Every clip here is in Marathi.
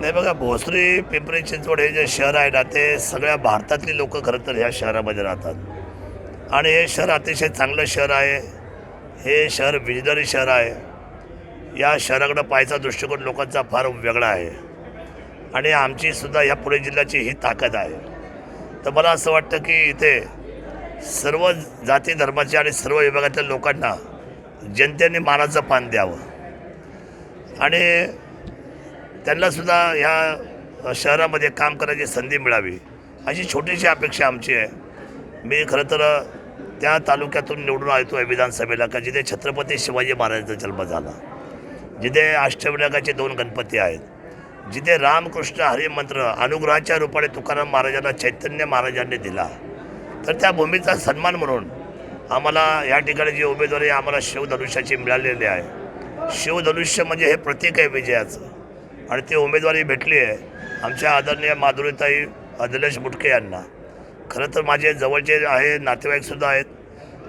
नाही बघा भोसरी पिंपरी चिंचवड हे जे शहर आहे ना ते सगळ्या भारतातली लोक खरं तर ह्या शहरामध्ये राहतात. आणि हे शहर अतिशय चांगलं शहर आहे. हे शहर विजनरी शहर आहे. या शहराकडं पाहायचा दृष्टिकोन लोकांचा फार वेगळा आहे. आणि आमची सुद्धा या पुणे जिल्ह्याची ही ताकद आहे. तर मला असं वाटतं की इथे सर्व जाती धर्माचे आणि सर्व विभागातल्या लोकांना जनतेने मानाचं पान द्यावं. आणि त्यांनासुद्धा ह्या शहरामध्ये काम करायची संधी मिळावी अशी छोटीशी अपेक्षा आमची आहे. मी खरं तर त्या तालुक्यातून निवडून आलो आहे विधानसभेला का जिथे छत्रपती शिवाजी महाराजांचा जन्म झाला जिथे अष्टविनायकाचे दोन गणपती आहेत जिथे रामकृष्ण हरिमंत्र अनुग्रहाच्या रूपाने तुकाराम महाराजांना चैतन्य महाराजांनी दिला तर त्या भूमीचा सन्मान म्हणून आम्हाला या ठिकाणी जी उमेदवारी आम्हाला शिवधनुष्याची मिळालेली आहे शिवधनुष्य म्हणजे हे प्रतीक आहे विजयाचं. आणि ती उमेदवारी भेटली आहे. आमच्या आदरणीय माधुरीताई अदिलेश बुटके यांना. खरं तर माझे जवळचे आहे नातेवाईकसुद्धा आहेत.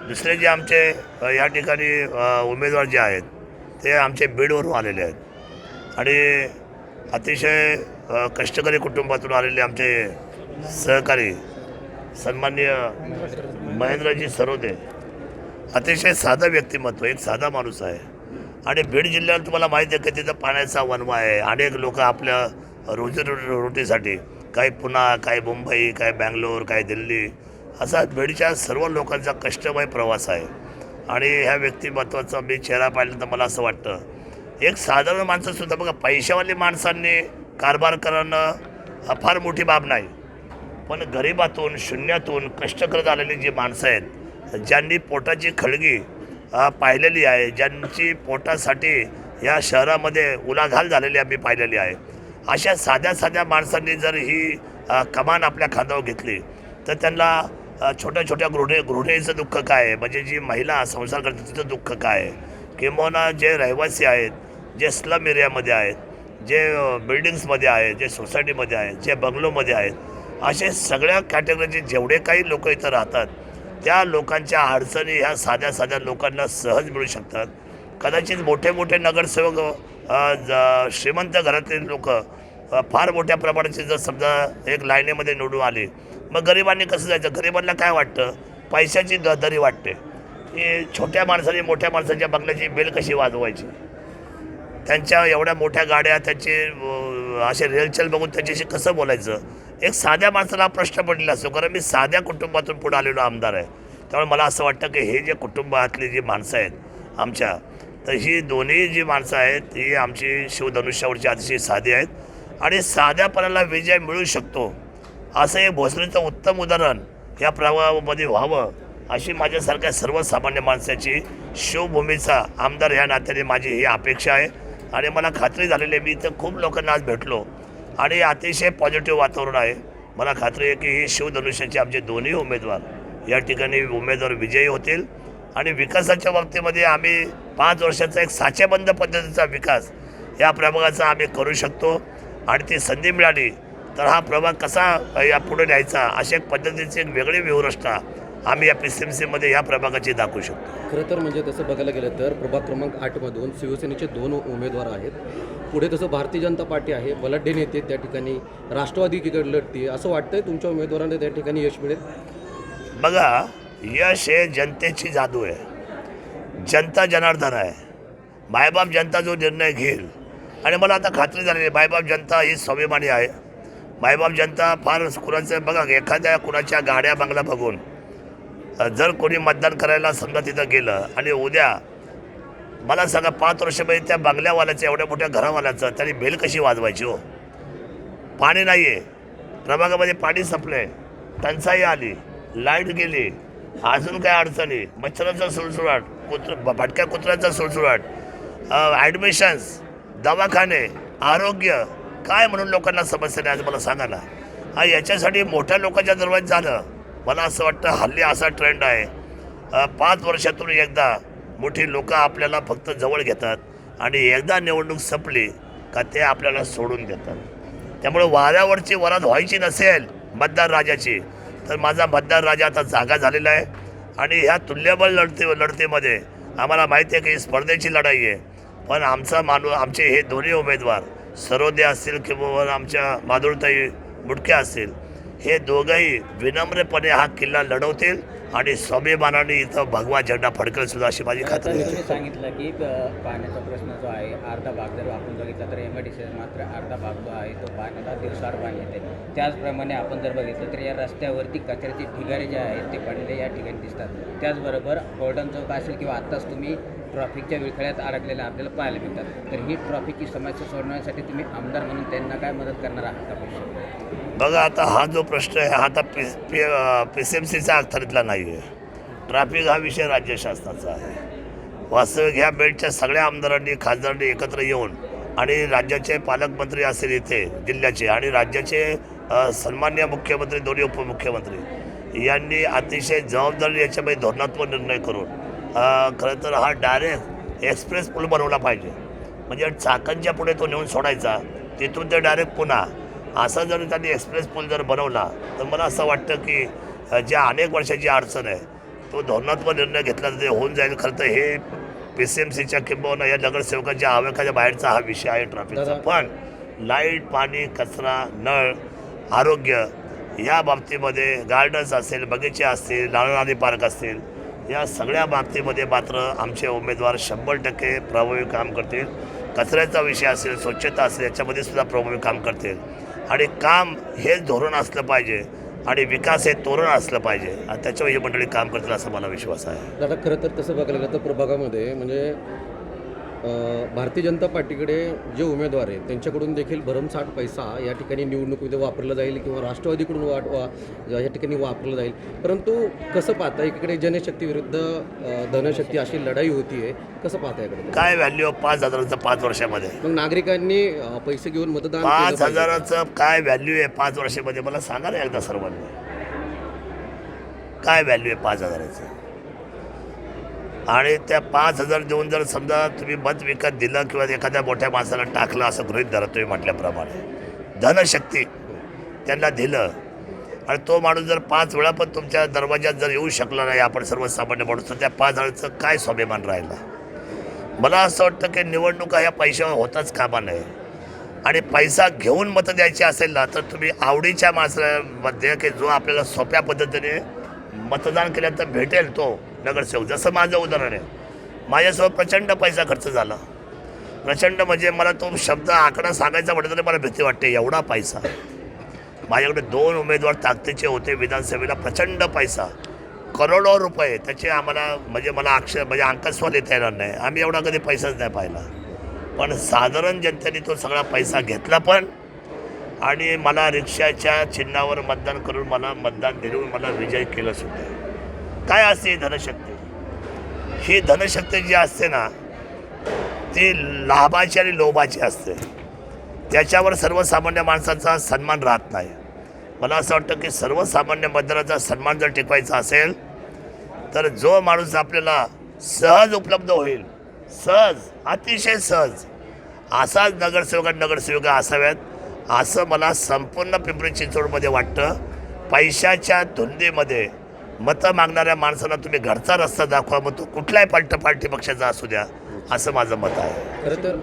दुसरे जे आमचे या ठिकाणी उमेदवार जे आहेत ते आमचे बीडवरून आलेले आहेत. आणि अतिशय कष्टकरी कुटुंबातून आलेले आमचे सहकारी सन्माननीय महेंद्रजी सरोदे. अतिशय साधं व्यक्तिमत्व एक साधा माणूस आहे. आणि बीड जिल्ह्यात तुम्हाला माहिती आहे की तिथं पाण्याचा वनवा आहे. अनेक लोक आपल्या रोजी रोटीसाठी काही पुणा काही मुंबई काही बँगलोर काही दिल्ली असा बीडच्या सर्व लोकांचा कष्टमय प्रवास आहे. आणि ह्या व्यक्तिमत्वाचा मी चेहरा पाहिला तर मला असं वाटतं एक साधारण माणसंसुद्धा बघा पैशावाली माणसांनी कारभार करणं फार मोठी बाब नाही. पण गरिबातून शून्यातून कष्ट करत आलेली जी माणसं आहेत ज्यांनी पोटाची खळगी पाहिलेली आहे ज्यांची पोटासाठी या शहरामध्ये उलाघाल झालेली आम्ही पाहिलेली आहे. अशा साध्या साध्या माणसांनी जर ही कमान आपल्या खांद्यावर घेतली तर त्यांना छोट्या छोट्या गृहिणी गृहिणीचं दुःख काय आहे? म्हणजे जी महिला संसार करते तिचं दुःख काय आहे? किंबहुना जे रहिवासी आहेत जे स्लम एरियामध्ये आहेत जे बिल्डिंग्समध्ये आहेत जे सोसायटीमध्ये आहेत जे बंगलोमध्ये आहेत असे सगळ्या कॅटेगरीचे जेवढे काही लोक इथं राहतात त्या लोकांच्या अडचणी ह्या साध्या साध्या लोकांना सहज मिळू शकतात. कदाचित मोठे मोठे नगरसेवक ज- श्रीमंत घरातील लोक फार मोठ्या प्रमाणाचे जर समजा एक लाईनीमध्ये निवडून आले मग गरिबांनी कसं जायचं? गरिबांना काय वाटतं? पैशाची द दरी वाटते. की छोट्या माणसाने मोठ्या माणसाच्या बंगल्याची बेल कशी वाजवायची? त्यांच्या एवढ्या मोठ्या गाड्या त्यांचे असे रेलचल बघून त्यांच्याशी कसं बोलायचं? एक साध्या माणसाला प्रश्न पडलेला असतो कारण मी साध्या कुटुंबातून पुढे आलेलो आमदार आहे. त्यामुळे मला असं वाटतं की हे जे कुटुंबातली जी माणसं आहेत आमच्या तर ही दोन्ही जी माणसं आहेत ही आमची शिवधनुष्यावरची अतिशय साधी आहेत. आणि साध्यापणाला विजय मिळू शकतो असं हे भोसलेचं उत्तम उदाहरण या प्रवाहामध्ये व्हावं अशी माझ्यासारख्या सर्वसामान्य माणसाची शिवभूमीचा आमदार ह्या नात्याने माझी ही अपेक्षा आहे. आणि मला खात्री झालेली आहे मी इथं खूप लोकांना आज भेटलो. आणि अतिशय पॉझिटिव्ह वातावरण आहे. मला खात्री आहे की ही शिवधनुष्याचे आमचे दोन्ही उमेदवार या ठिकाणी उमेदवार विजयी होतील. आणि विकासाच्या बाबतीमध्ये आम्ही पाच वर्षाचा एक साचेबंद पद्धतीचा विकास या प्रभागाचा आम्ही करू शकतो. आणि ती संधी मिळाली तर हा प्रभाग कसा या पुढे न्यायचा अशा एक पद्धतीची एक वेगळी व्यवरचना आम्ही या पी सी एम सीमध्ये या प्रभागाची दाखवू शकतो. खरं तर म्हणजे तसं बघायला गेलं तर प्रभाग क्रमांक आठमधून शिवसेनेचे दोन उमेदवार आहेत. पुढे तसं भारतीय जनता पार्टी आहे बलाढ्य नेते त्या ठिकाणी राष्ट्रवादीकडे लढते. असं वाटतंय तुमच्या उमेदवारांना त्या ठिकाणी यश मिळेल? बघा यश हे जनतेची जादू आहे. जनता जनार्दन आहे. मायबाप जनता जो निर्णय घेईल. आणि मला आता खात्री झालेली आहे मायबाप जनता ही स्वाभिमानी आहे. मायबाप जनता फार कुणाचं बघा एखाद्या कुणाच्या गाड्या बंगला बघून जर कोणी मतदान करायला समजा तिथं गेलं आणि उद्या मला सांगा पाच वर्षामध्ये त्या बंगल्यावाल्याचं एवढ्या मोठ्या घरावाल्याचं त्याने बेल कशी वाजवायची हो? पाणी नाही आहे प्रभागामध्ये पाणी संपलंय. टंचाई आली. लाइट गेली. अजून काय अडचणी? मच्छराचा सुळसुळाट कुत्र भटक्या कुत्र्याचा सुळसुळाट ॲडमिशन्स दवाखाने आरोग्य काय म्हणून लोकांना समस्या नाही आज मला सांगा ना. हा याच्यासाठी मोठ्या लोकांच्या दरवाज झालं. मला असं वाटतं हल्ली असा ट्रेंड आहे. पाच वर्षातून एकदा मोठी लोकं आपल्याला फक्त जवळ घेतात आणि एकदा निवडणूक संपली का ते आपल्याला सोडून देतात. त्यामुळे वाऱ्यावरची वरात व्हायची नसेल मतदार राजाची तर माझा मतदार राजा आता जागा झालेला आहे. आणि ह्या तुल्यबळ लढते लढतीमध्ये आम्हाला माहिती आहे की ही स्पर्धेची लढाई आहे. पण आमचा माणूस आमचे हे दोन्ही उमेदवार सरोदे असतील किंवा आमच्या माधुरताई मुटक्या असतील हे दोघंही विनम्रपणे हा किल्ला लढवतील आणि स्वाभिमानाने इथं भगवा झेंडा फडकेल सुद्धा अशी माझी खात्री आहे. सांगितलं की पाण्याचा प्रश्न जो आहे अर्धा भाग जर आपण बघितला तर एम आय डी सी मात्र अर्धा भाग जो आहे तो पाण्याला दिवसाआड पाणी येते. त्याचप्रमाणे आपण जर बघितलं तर या रस्त्यावरती कचऱ्याचे ढिगारे जे आहेत ते पडलेले या ठिकाणी दिसतात. त्याचबरोबर गोल्डन चौक असेल किंवा आत्ताच तुम्ही ट्रॉफिकच्या विळखळ्यात अडकलेल्या आपल्याला पाहायला मिळतात. तर ही ट्रॉफिकची समस्या सोडवण्यासाठी तुम्ही आमदार म्हणून त्यांना काय मदत करणार आहात का बघा आता हा जो प्रश्न आहे हा आता P P P C M सीचा अखतरीतला नाही आहे. ट्रॅफिक हा विषय राज्य शासनाचा आहे. वास्तविक ह्या बेल्टच्या सगळ्या आमदारांनी खासदारांनी एकत्र येऊन आणि राज्याचे पालकमंत्री असेल इथे जिल्ह्याचे आणि राज्याचे सन्मान्य मुख्यमंत्री दोन्ही उपमुख्यमंत्री यांनी अतिशय जबाबदारी याच्यामध्ये धोरणात्मक निर्णय करून खरं तर हा डायरेक्ट एक्सप्रेस पूल बनवला पाहिजे. म्हणजे चाकणच्या पुढे तो नेऊन सोडायचा तिथून ते डायरेक्ट पुन्हा. असा जर त्यांनी एक्सप्रेस पूल जर बनवला तर मला असं वाटतं की ज्या अनेक वर्षाची अडचण आहे तो धोरणात्मक निर्णय घेतला ते होऊन जाईल. खरं तर हे पी सी एम सीच्या किंबहुना या नगरसेवकांच्या आवेखाच्या बाहेरचा हा विषय आहे ट्रॅफिकचा पण लाइट पाणी कचरा नळ आरोग्य या बाबतीमध्ये गार्डन्स असेल बगीचे असतील नारळादी पार्क असतील या सगळ्या बाबतीमध्ये मात्र आमचे उमेदवार शंभर टक्के प्रभावी काम करतील. कचऱ्याचा विषय असेल स्वच्छता असेल याच्यामध्ये सुद्धा प्रभावी काम करतील. आणि काम हेच धोरण असलं पाहिजे आणि विकास हे तोरण असलं पाहिजे. आणि त्याच्यावर ही मंडळी काम करतील असा मला विश्वास आहे. दादा खरं तर तसं बघायला गेलं तर प्रभागामध्ये म्हणजे भारतीय जनता पार्टीकडे जे उमेदवार आहेत त्यांच्याकडून देखील भरमसाठ पैसा या ठिकाणी निवडणुकीमध्ये वापरला जाईल किंवा राष्ट्रवादीकडून वाट वा या ठिकाणी वापरला जाईल. परंतु कसं पाहता इकडे जनशक्ती विरुद्ध धनशक्ती अशी लढाई होतीये कसं पाहता इकडे काय व्हॅल्यू पाच हजाराचं पाच वर्षामध्ये? मग नागरिकांनी पैसे घेऊन मतदान पाच. हजाराचं काय व्हॅल्यू आहे पाच वर्षामध्ये? मला सांगा ना एकदा सर्वांनी. काय व्हॅल्यू आहे पाच हजाराचं? आणि त्या पाच हजार देऊन जर समजा तुम्ही मत विकत दिलं किंवा एखाद्या मोठ्या माणसाला टाकलं असं गृहित धरा तुम्ही म्हटल्याप्रमाणे. धनशक्ती त्यांना दिलं. आणि तो माणूस जर पाच वेळा पण तुमच्या दरवाज्यात जर येऊ शकला नाही आपण सर्वसामान्य माणूस तर त्या पाच हजाराचं काय स्वाभिमान राहिला? मला असं वाटतं की निवडणुका ह्या पैशावर होताच कामा नये. आणि पैसा घेऊन मतं द्यायची असेल ना तर तुम्ही आवडीच्या माणसामध्ये की जो आपल्याला सोप्या पद्धतीने मतदान केल्यानंतर भेटेल तो. नगरसेवक जसं माझं उदाहरण आहे. माझ्यासोबत प्रचंड पैसा खर्च झाला. प्रचंड म्हणजे मला तो शब्द आकडा सांगायचा म्हटलं तरी मला भीती वाटते एवढा पैसा. माझ्याकडे दोन उमेदवार ताकदीचे होते विधानसभेला प्रचंड पैसा. करोडो रुपये त्याचे आम्हाला म्हणजे मला अक्षर म्हणजे अंकस्वा येता येणार नाही. आम्ही एवढा कधी पैसाच नाही पाहिला. पण साधारण जनतेने तो सगळा पैसा घेतला पण आणि मला रिक्षाच्या चिन्हावर मतदान करून मला मतदान देऊन मला विजय केलं सुद्धा. काय असते धनशक्ती? ही धनशक्ती जी असते ना ती लाभाची आणि लोभाची असते. त्याच्यावर सर्वसामान्य माणसाचा सन्मान राहत नाही. मला असं वाटतं की सर्वसामान्य मतदाराचा सन्मान जर टिकवायचा असेल तर जो माणूस आपल्याला सहज उपलब्ध होईल सहज अतिशय सहज असाच नगरसेवक आणि नगरसेविका असाव्यात असं मला संपूर्ण पिंपरी चिंचवडमध्ये वाटतं. पैशाच्या धुंदीमध्ये मतं मागणाऱ्या माणसाला तुम्ही घरचा रस्ता दाखवा मग तो कुठल्याही पार्ट पार्टी पक्षाचा असू द्या असं माझं मत आहे. खरं तर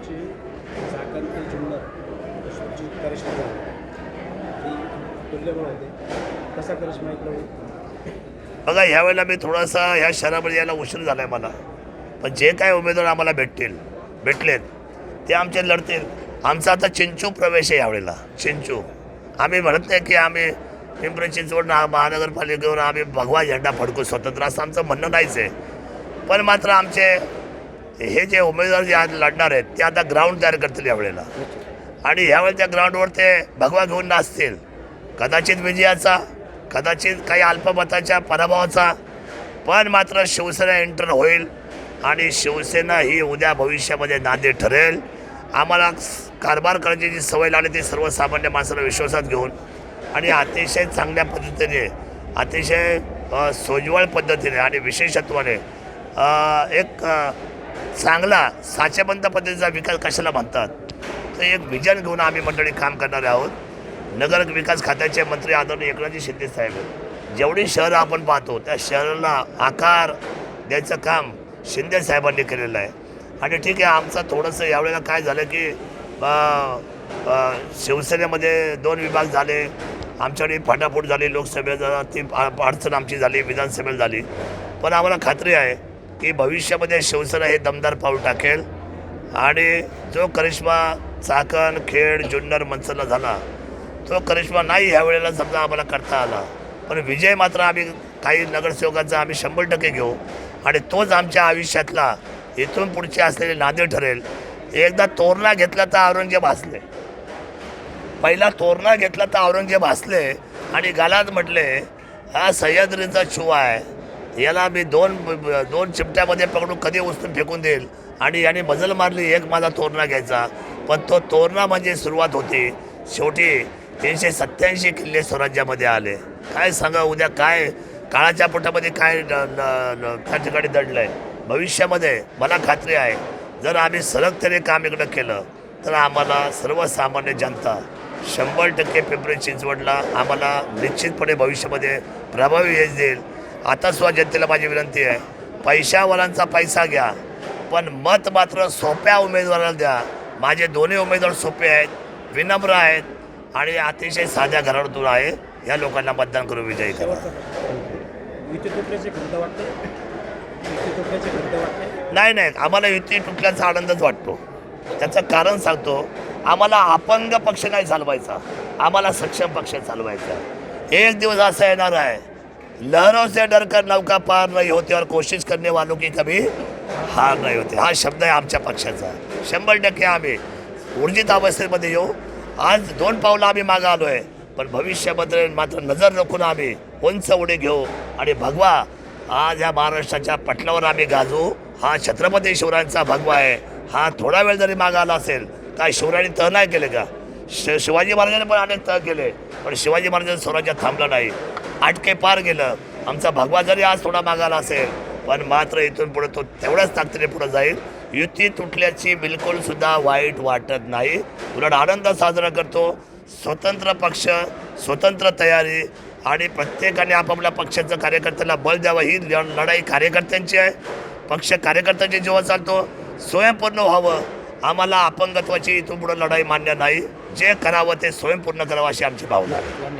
इकडं होईल बघा ह्यावेळेला मी थोडासा ह्या शहरामध्ये यायला उशीर झाला आहे मला. पण जे काय उमेदवार आम्हाला भेटतील भेटलेत ते आमचे लढतील. आमचा आता चिंचू प्रवेश आहे यावेळेला चिंचू. आम्ही म्हणत नाही की आम्ही पिंपरी चिंचवड महानगरपालिकेवर आम्ही भगवा झेंडा फडकू स्वतंत्र असं आमचं म्हणणं नाहीच आहे. पण मात्र आमचे हे जे उमेदवार जे आज लढणार आहेत ते आता ग्राउंड तयार करतील यावेळेला. आणि ह्यावेळेला त्या ग्राउंडवर ते भगवा घेऊन नाचतील. कदाचित विजयाचा कदाचित काही अल्पमताच्या पराभवाचा. पण मात्र शिवसेना एंटर होईल आणि शिवसेना ही उद्या भविष्यामध्ये नांदी ठरेल. आम्हाला कारभार करण्याची जी सवय लागली ती सर्वसामान्य माणसाला विश्वासात घेऊन आणि अतिशय चांगल्या पद्धतीने अतिशय सोज्वळ पद्धतीने आणि विशेषत्वाने एक चांगला साचेबंद पद्धतीचा विकास कशाला म्हणतात? तर एक विजन घेऊन आम्ही मंडळी काम करणारे आहोत. नगर विकास खात्याचे मंत्री आदरणीय एकनाथजी शिंदे साहेब जेवढी शहरं आपण पाहतो त्या शहराला आकार द्यायचं काम शिंदे साहेबांनी केलेलं आहे. आणि ठीक आहे आमचं थोडंसं यावेळेला काय झालं की शिवसेनेमध्ये दोन विभाग झाले आमच्याकडे फाटाफूट झाली लोकसभेचा ती अडचण आमची झाली विधानसभेला झाली. पण आम्हाला खात्री आहे की भविष्यामध्ये शिवसेना हे दमदार पाऊल टाकेल आणि जो करिश्मा चाकण खेड जुन्नर मनसरला झाला तो करिश्मा नाही ह्या वेळेला समजा आम्हाला करता आला. पण विजय मात्र आम्ही काही नगरसेवकांचा आम्ही शंभर टक्के घेऊ आणि तोच आमच्या आयुष्यातला इथून पुढचे असलेले नादे ठरेल. एकदा तोरणा घेतला तर औरंगजेब हसले. पहिला तोरणा घेतला तर औरंगजेब हसले आणि गालात म्हटले हा सह्याद्रीचा छुवा आहे. याला मी दोन दोन चिमट्यामध्ये पकडून कधी उचलून फेकून देईल. आणि याने मजल मारली एक माझा तोरणा घ्यायचा. पण तो तोरणा म्हणजे सुरुवात होती. शेवटी तीनशे सत्याऐंशी किल्ले स्वराज्यामध्ये आले. काय सांगा उद्या काय काळाच्या पोटामध्ये काय न- त्या ठिकाणी दडलं आहे भविष्यामध्ये मला खात्री आहे. जर आम्ही सलगतेने काम इकडं केलं तर आम्हाला सर्वसामान्य जनता शंभर टक्के पिंपरी चिंचवडला. आम्हाला निश्चितपणे भविष्यामध्ये प्रभावी यश देईल. आता सुद्धा जनतेला माझी विनंती आहे पैशावालांचा पैसा घ्या पण मत मात्र सोप्या उमेदवाराला द्या. माझे दोन्ही उमेदवार सोपे आहेत विनम्र आहेत आणि अतिशय साध्या घरातून आहे. या लोकांना मतदान करून विजयी करा. नाही नाही. आम्हाला युती तुटल्याचा आनंदच वाटतो. त्याचं कारण सांगतो आम्हाला अपंग पक्ष नाही चालवायचा. आम्हाला सक्षम पक्ष चालवायचा. एक दिवस असा येणार आहे. लहरों से डरकर नौका पार नाही होते और कोशिश करने वालों की कभी हार नाही होते. हा शब्द आहे आमच्या पक्षाचा. शंभर टक्के आम्ही ऊर्जित अवस्थेमध्ये येऊ. आज दोन पावलं आम्ही मागं आलो आहे पण भविष्यामध्ये मात्र नजर रोखून आम्ही उंच उडी घेऊ. आणि भगवा आज या महाराष्ट्राच्या पटलावर आम्ही गाजू. हा छत्रपती शिवरायांचा भगवा आहे. हा थोडा वेळ जरी मागा आला असेल काय शिवरायांनी तह नाही केले का? श शिवाजी महाराजांनी पण अनेक तह केले पण शिवाजी महाराजांचं स्वराज्य थांबलं नाही. आटके पार गेलं. आमचा भगवा जरी आज थोडा मागाला असेल पण मात्र इथून पुढे तो तेवढ्याच ताकदीने पुढे जाईल. युती तुटल्याची बिलकुलसुद्धा वाईट वाटत नाही. उलट आनंद साजरा करतो. स्वतंत्र पक्ष स्वतंत्र तयारी आणि प्रत्येकाने आपापल्या पक्षाचं कार्यकर्त्याला बळ द्यावं. ही लढाई कार्यकर्त्यांची आहे. पक्ष कार्यकर्त्यांचे जेव्हा चालतो. स्वयंपूर्ण व्हावं. आम्हाला अपंगत्वाची इथून पुढं लढाई मान्य नाही. जे करावं ते स्वयंपूर्ण करावं अशी आमची भावना आहे.